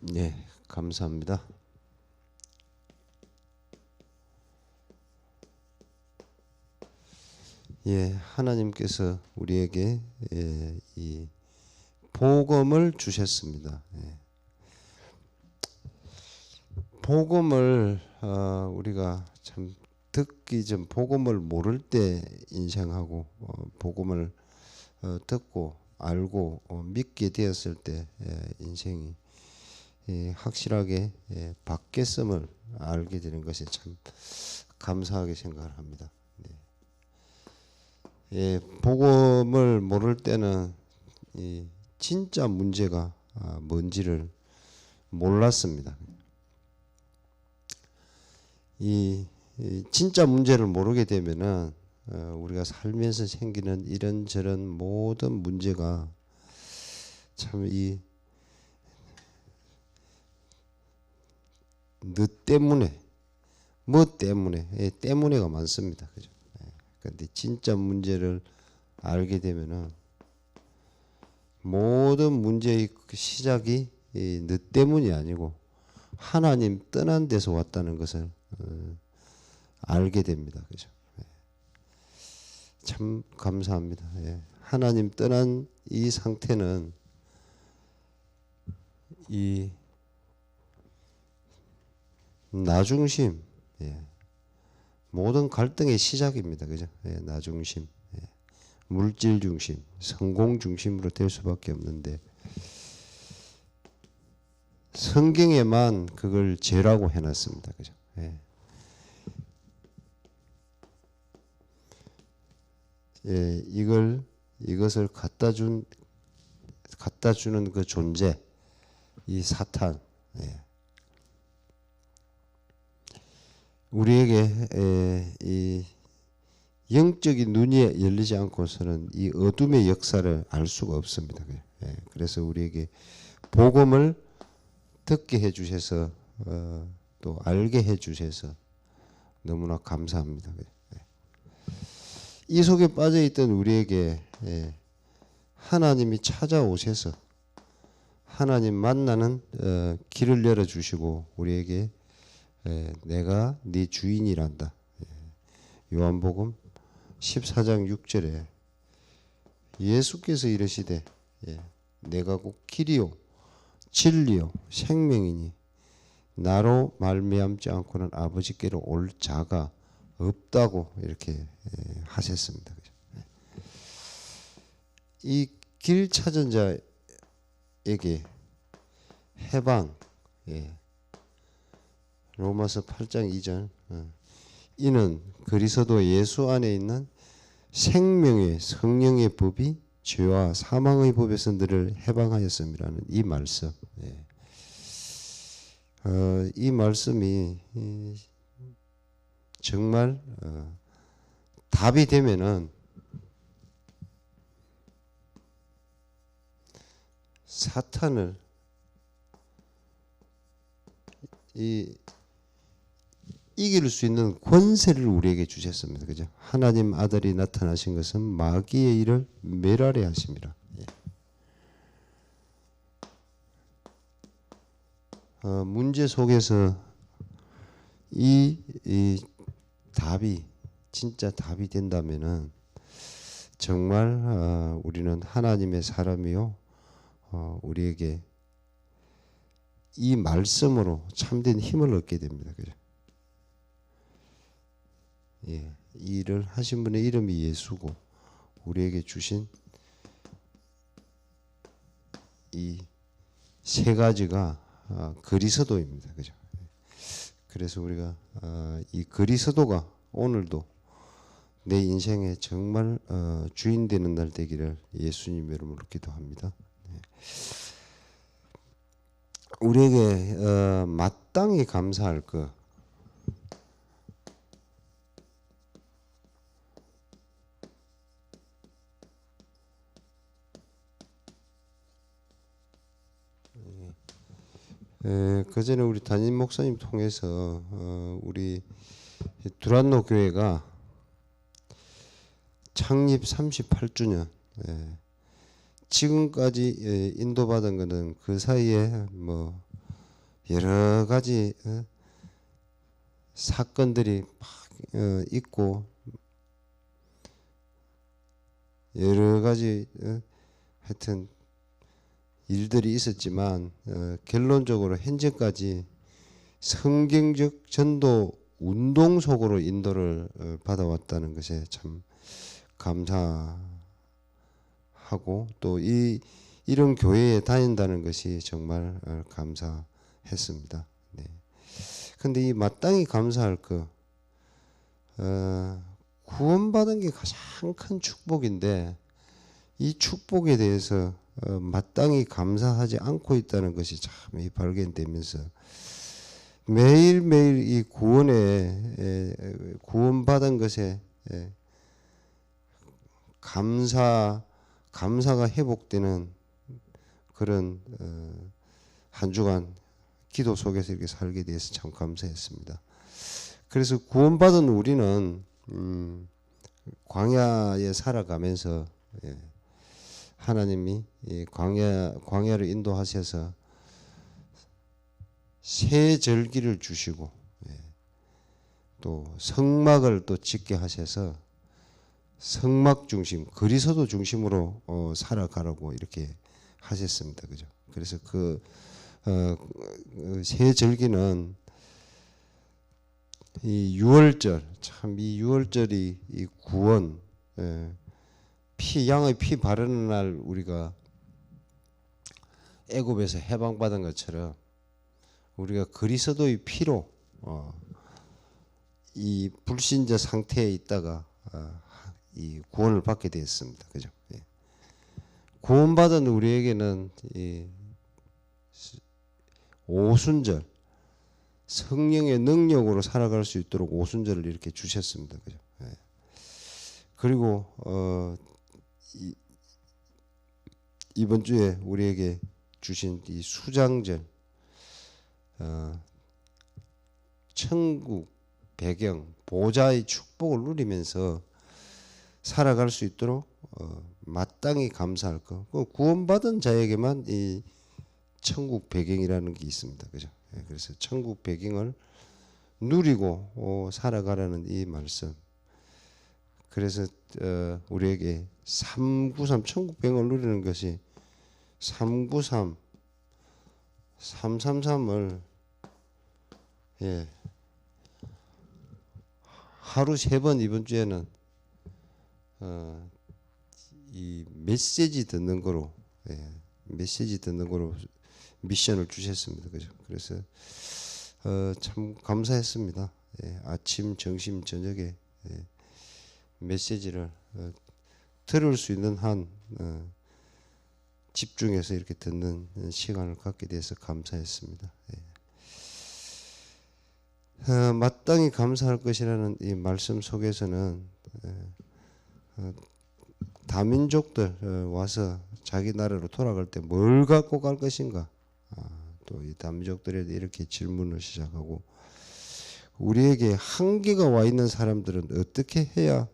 네, 감사합니다. 예, 하나님께서 우리에게 예, 이 복음을 주셨습니다. 예. 복음을 어, 우리가 참 듣기 전 복음을 모를 때 인생하고 어, 복음을 어, 듣고 알고 어, 믿게 되었을 때 예, 인생이 예, 확실하게 예, 바뀌었음을 알게 되는 것이 참 감사하게 생각을 합니다. 네. 예, 복음을 모를 때는 이 진짜 문제가 아, 뭔지를 몰랐습니다. 이, 이 진짜 문제를 모르게 되면은 어, 우리가 살면서 생기는 이런저런 모든 문제가 참 이 너 때문에 뭐 때문에 예, 때문에가 많습니다. 그죠? 예. 근데 진짜 문제를 알게 되면은 모든 문제의 그 시작이 이, 너 때문이 아니고 하나님 떠난 데서 왔다는 것을 어, 알게 됩니다. 그죠? 예. 참 감사합니다. 예. 하나님 떠난 이 상태는 이 나중심, 예. 모든 갈등의 시작입니다. 그죠? 예, 나중심, 예. 물질 중심, 성공 중심으로 될 수밖에 없는데 성경에만 그걸 죄라고 해 놨습니다. 그죠? 예. 예, 이걸 이것을 갖다 준 갖다 주는 그 존재, 이 사탄. 예. 우리에게 에, 이 영적인 눈이 열리지 않고서는 이 어둠의 역사를 알 수가 없습니다. 예, 그래서 우리에게 복음을 듣게 해 주셔서 어, 또 알게 해 주셔서 너무나 감사합니다. 예. 이 속에 빠져 있던 우리에게 예, 하나님이 찾아오셔서 하나님 만나는 어, 길을 열어 주시고 우리에게 예, 내가 네 주인이란다. 예, 요한복음 14장 6절에 예수께서 이르시되 예, 내가 곧 길이요 진리요 생명이니 나로 말미암지 않고는 아버지께로 올 자가 없다고 이렇게 예, 하셨습니다. 이 길 찾은 자에게 해방, 예, 로마서 8장 2절 어. 이는 그리스도 예수 안에 있는 생명의 성령의 법이 죄와 사망의 법에서 너를 해방하였음이라는 이 말씀. 예. 어, 이 말씀이 이, 정말 어, 답이 되면은 사탄을 이 이길 수 있는 권세를 우리에게 주셨습니다. 그죠? 하나님 아들이 나타나신 것은 마귀의 일을 멸하려 하심이라. 예. 어, 문제 속에서 이, 이 답이 진짜 답이 된다면은 정말 어, 우리는 하나님의 사람이요 어, 우리에게 이 말씀으로 참된 힘을 얻게 됩니다. 그죠? 예, 이 일을 하신 분의 이름이 예수고 우리에게 주신 이 세 가지가 아, 그리스도입니다. 그죠? 그래서 우리가 아, 이 그리스도가 오늘도 내 인생에 정말 어, 주인 되는 날 되기를 예수님 이름으로 기도합니다. 네. 우리에게 어, 마땅히 감사할 것 에, 그 전에 우리 담임 목사님 통해서 어, 우리 두란노 교회가 창립 38주년 예, 지금까지 예, 인도받은 것은 그 사이에 뭐 여러 가지 어, 사건들이 막 어, 있고 여러 가지 어, 하여튼 일들이 있었지만 어, 결론적으로 현재까지 성경적 전도 운동 속으로 인도를 어, 받아왔다는 것에 참 감사하고 또 이 이런 교회에 다닌다는 것이 정말 어, 감사했습니다. 네. 근데 이 마땅히 감사할 거 어, 구원받은 게 가장 큰 축복인데 이 축복에 대해서 어, 마땅히 감사하지 않고 있다는 것이 참 이 발견되면서 매일 매일 이 구원에 에, 구원받은 것에 에, 감사 감사가 회복되는 그런 어, 한 주간 기도 속에서 이렇게 살게 돼서 참 감사했습니다. 그래서 구원받은 우리는 음, 광야에 살아가면서 예, 하나님이 이 광야 광야를 인도하셔서 새 절기를 주시고 예, 또 성막을 또 짓게 하셔서 성막 중심 그리스도 중심으로 어, 살아가라고 이렇게 하셨습니다. 그죠? 그래서 그 어, 새 절기는 이 유월절 참 이 유월절이 이 구원 예, 피 양의 피 바르는 날 우리가 애굽에서 해방받은 것처럼 우리가 그리스도의 피로 어, 이 불신자 상태에 있다가 어, 이 구원을 받게 되었습니다. 그죠? 예. 구원받은 우리에게는 이 오순절 성령의 능력으로 살아갈 수 있도록 오순절을 이렇게 주셨습니다. 그죠? 예. 그리고 어, 이, 이번 주에 우리에게 주신 이 수장절 어, 천국 배경 보좌의 축복을 누리면서 살아갈 수 있도록 어, 마땅히 감사할 것. 그 구원받은 자에게만 이 천국 배경이라는 게 있습니다. 그죠? 예, 그래서 천국 배경을 누리고 어, 살아가라는 이 말씀. 그래서 어, 우리에게 393 천국 배경을 누리는 것이 393 333을 예. 하루 세 번 이번 주에는 어, 이 메시지 듣는 거로 예. 메시지 듣는 거로 미션을 주셨습니다. 그죠? 그래서 어, 참 감사했습니다. 예. 아침, 점심, 저녁에 예. 메시지를 어, 들을 수 있는 한 어, 집중해서 이렇게 듣는 시간을 갖게 돼서 감사했습니다. 예. 어, 마땅히 감사할 것이라는 이 말씀 속에서는 예, 어, 다민족들 어, 와서 자기 나라로 돌아갈 때 뭘 갖고 갈 것인가? 아, 또이 다민족들에 이렇게 질문을 시작하고 우리에게 한계가 와 있는 사람들은 어떻게 해야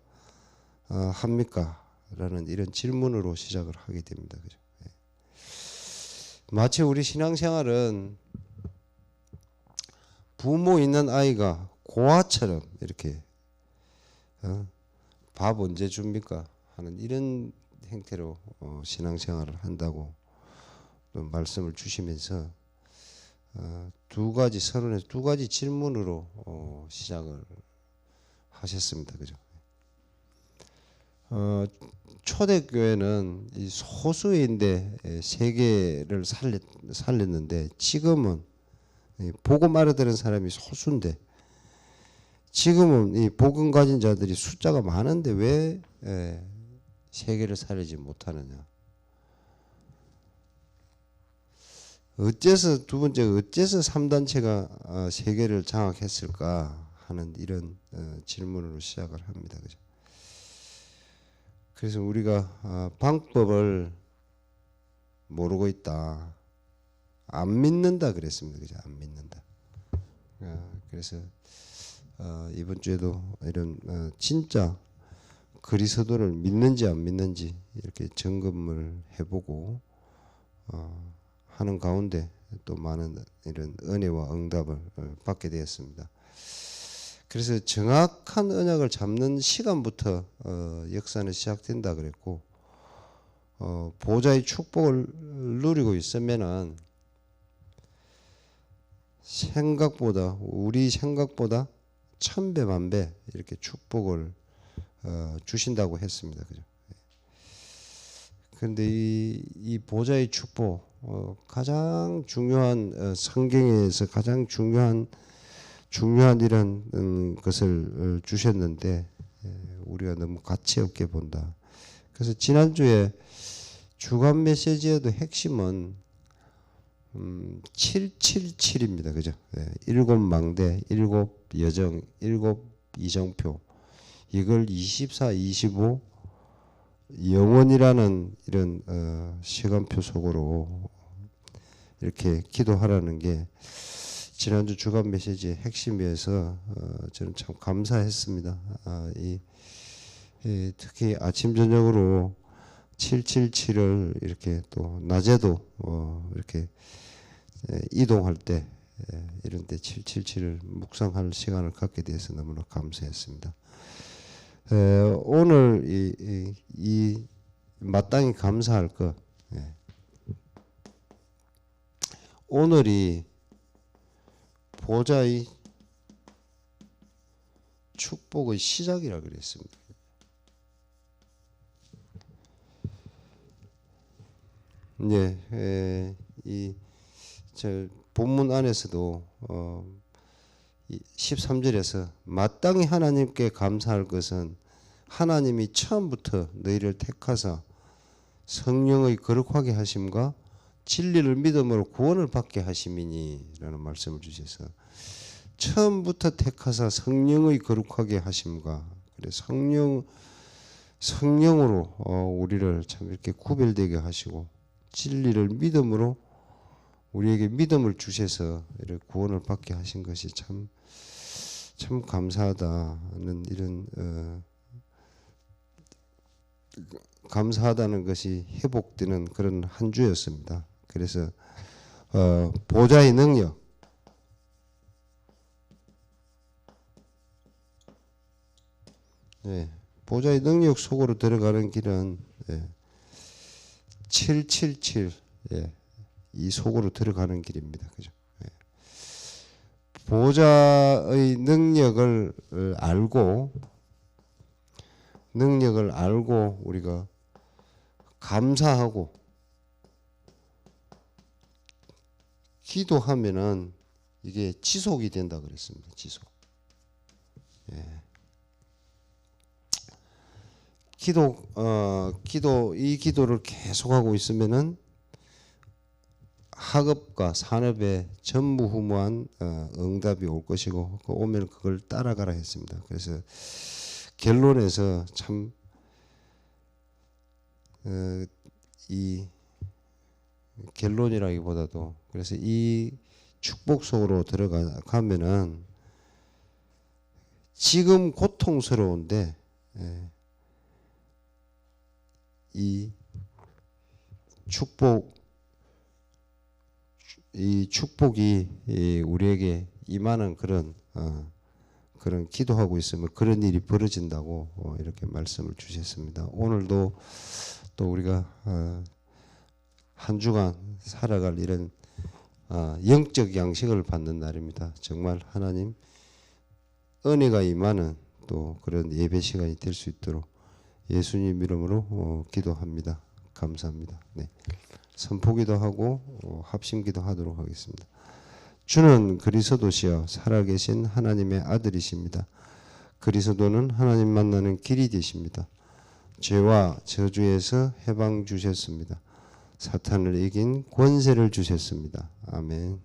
어, 합니까? 라는 이런 질문으로 시작을 하게 됩니다. 그죠? 예. 마치 우리 신앙생활은 부모 있는 아이가 고아처럼 이렇게 어, 밥 언제 줍니까? 하는 이런 형태로 어, 신앙생활을 한다고 또 말씀을 주시면서 어, 두 가지 서론에 두 가지 질문으로 어, 시작을 하셨습니다. 그죠? 어, 초대교회는 이 소수인데 세계를 살렸, 살렸는데 지금은 이 복음 알아들은 사람이 소수인데 지금은 이 복음 가진 자들이 숫자가 많은데 왜 예, 세계를 살리지 못하느냐? 어째서 두 번째 어째서 3단체가 어, 세계를 장악했을까 하는 이런 어, 질문으로 시작을 합니다. 그죠? 그래서 우리가 어, 방법을 모르고 있다. 안 믿는다 그랬습니다. 그죠? 안 믿는다. 그래서 이번 주에도 이런 진짜 그리스도를 믿는지 안 믿는지 이렇게 점검을 해보고 하는 가운데 또 많은 이런 은혜와 응답을 어, 받게 되었습니다. 그래서 정확한 언약을 잡는 시간부터 어, 역사는 시작된다 그랬고 어, 보좌의 축복을 누리고 있으면은 생각보다 우리 생각보다 천배 만배 이렇게 축복을 어, 주신다고 했습니다. 그죠? 그런데 이, 이 보좌의 축복 어, 가장 중요한 어, 성경에서 가장 중요한 중요한 음, 것을 어, 주셨는데 예, 우리가 너무 가치 없게 본다. 그래서 지난주에 주간 메시지에도 핵심은 음, 777입니다. 그죠? 예, 일곱 망대, 일곱 여정, 일곱 이정표. 이걸 24, 25 영원이라는 이런 어, 시간표 속으로 이렇게 기도하라는 게 지난주 주간 메시지의 핵심이어서 어, 저는 참 감사했습니다. 아, 이, 이 특히 아침 저녁으로 777을 이렇게 또 낮에도 어, 이렇게 에, 이동할 때 에, 이런 때 777을 묵상할 시간을 갖게 돼서 너무나 감사했습니다. 에, 오늘 이, 이, 이 마땅히 감사할 것 예. 오늘이 보좌의 축복의 시작이라 그랬습니다. 예, 에, 이저 본문 안에서도 어, 13절에서 마땅히 하나님께 감사할 것은 하나님이 처음부터 너희를 택하사 성령의 거룩하게 하심과 진리를 믿음으로 구원을 받게 하심이니라는 말씀을 주셔서 처음부터 택하사 성령의 거룩하게 하심과 그래 성령 성령으로 어, 우리를 참 이렇게 구별되게 하시고 진리를 믿음으로 우리에게 믿음을 주셔서 이렇게 구원을 받게 하신 것이 참, 참 감사하다는 이런, 어, 감사하다는 것이 회복되는 그런 한 주였습니다. 그래서, 어, 보좌의 능력, 예, 보좌의 능력 속으로 들어가는 길은, 예, 777, 예, 이 속으로 들어가는 길입니다. 그죠? 예. 보좌의 능력을 어, 알고 능력을 알고 우리가 감사하고 기도하면은 이게 지속이 된다 그랬습니다. 지속. 예. 기도 어 기도 이 기도를 계속하고 있으면은 학업과 산업에 전무후무한 어, 응답이 올 것이고 그 오면 그걸 따라가라 했습니다. 그래서 결론에서 참 어, 이 결론이라기보다도 그래서 이 축복 속으로 들어가면은 지금 고통스러운데 예, 이 축복 이 축복이 이 우리에게 임하는 그런 어, 그런 기도하고 있으면 그런 일이 벌어진다고 어, 이렇게 말씀을 주셨습니다. 오늘도 또 우리가 어, 한 주간 살아갈 이런 어, 영적 양식을 받는 날입니다. 정말 하나님 은혜가 임하는 또 그런 예배 시간이 될 수 있도록 예수님 이름으로 어, 기도합니다. 감사합니다. 네. 선포기도 하고 어, 합심기도 하도록 하겠습니다. 주는 그리스도시여 살아계신 하나님의 아들이십니다. 그리스도는 하나님 만나는 길이 되십니다. 죄와 저주에서 해방 주셨습니다. 사탄을 이긴 권세를 주셨습니다. 아멘.